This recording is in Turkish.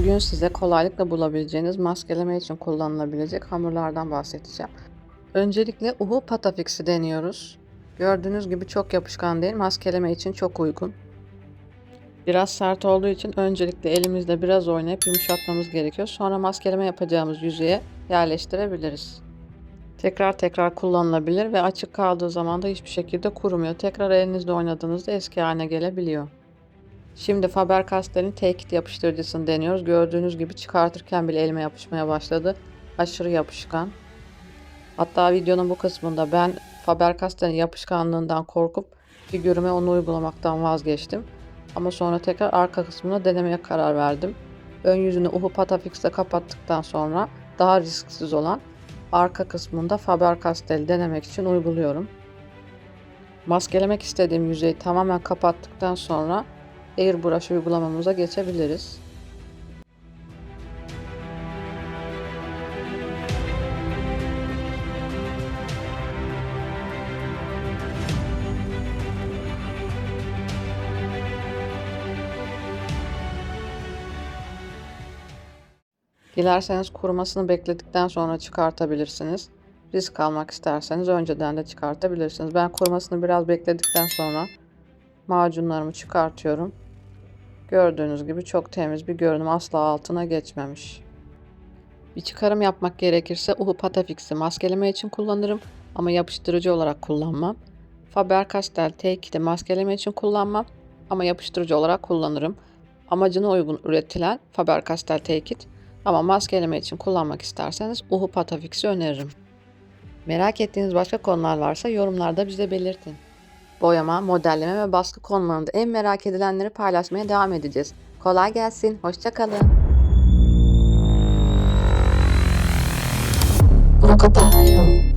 Bugün size kolaylıkla bulabileceğiniz maskeleme için kullanılabilecek hamurlardan bahsedeceğim. Öncelikle uhu patafix'i deniyoruz. Gördüğünüz gibi çok yapışkan değil, maskeleme için çok uygun. Biraz sert olduğu için öncelikle elimizde biraz oynayıp yumuşatmamız gerekiyor. Sonra maskeleme yapacağımız yüzeye yerleştirebiliriz. Tekrar tekrar kullanılabilir ve açık kaldığı zaman da hiçbir şekilde kurumuyor. Tekrar elinizde oynadığınızda eski haline gelebiliyor. Şimdi Faber-Castell'in Take-It yapıştırıcısını deniyoruz. Gördüğünüz gibi çıkartırken bile elime yapışmaya başladı. Aşırı yapışkan. Hatta videonun bu kısmında ben Faber-Castell'in yapışkanlığından korkup figürüme onu uygulamaktan vazgeçtim. Ama sonra tekrar arka kısmına denemeye karar verdim. Ön yüzünü Uhu Patafix'te kapattıktan sonra daha risksiz olan arka kısmında Faber-Castell'i denemek için uyguluyorum. Maskelemek istediğim yüzeyi tamamen kapattıktan sonra Airbrush uygulamamıza geçebiliriz. Dilerseniz kurumasını bekledikten sonra çıkartabilirsiniz. Risk almak isterseniz önceden de çıkartabilirsiniz. Ben kurumasını biraz bekledikten sonra macunlarımı çıkartıyorum. Gördüğünüz gibi çok temiz bir görünüm asla altına geçmemiş. Bir çıkarım yapmak gerekirse Uhu Patafix'i maskeleme için kullanırım ama yapıştırıcı olarak kullanmam. Faber-Castell Take-It'i maskeleme için kullanmam ama yapıştırıcı olarak kullanırım. Amacına uygun üretilen Faber-Castell Take-It ama maskeleme için kullanmak isterseniz Uhu Patafix'i öneririm. Merak ettiğiniz başka konular varsa yorumlarda bize belirtin. Boyama, modelleme ve baskı konularında en merak edilenleri paylaşmaya devam edeceğiz. Kolay gelsin, hoşçakalın. Crocodile.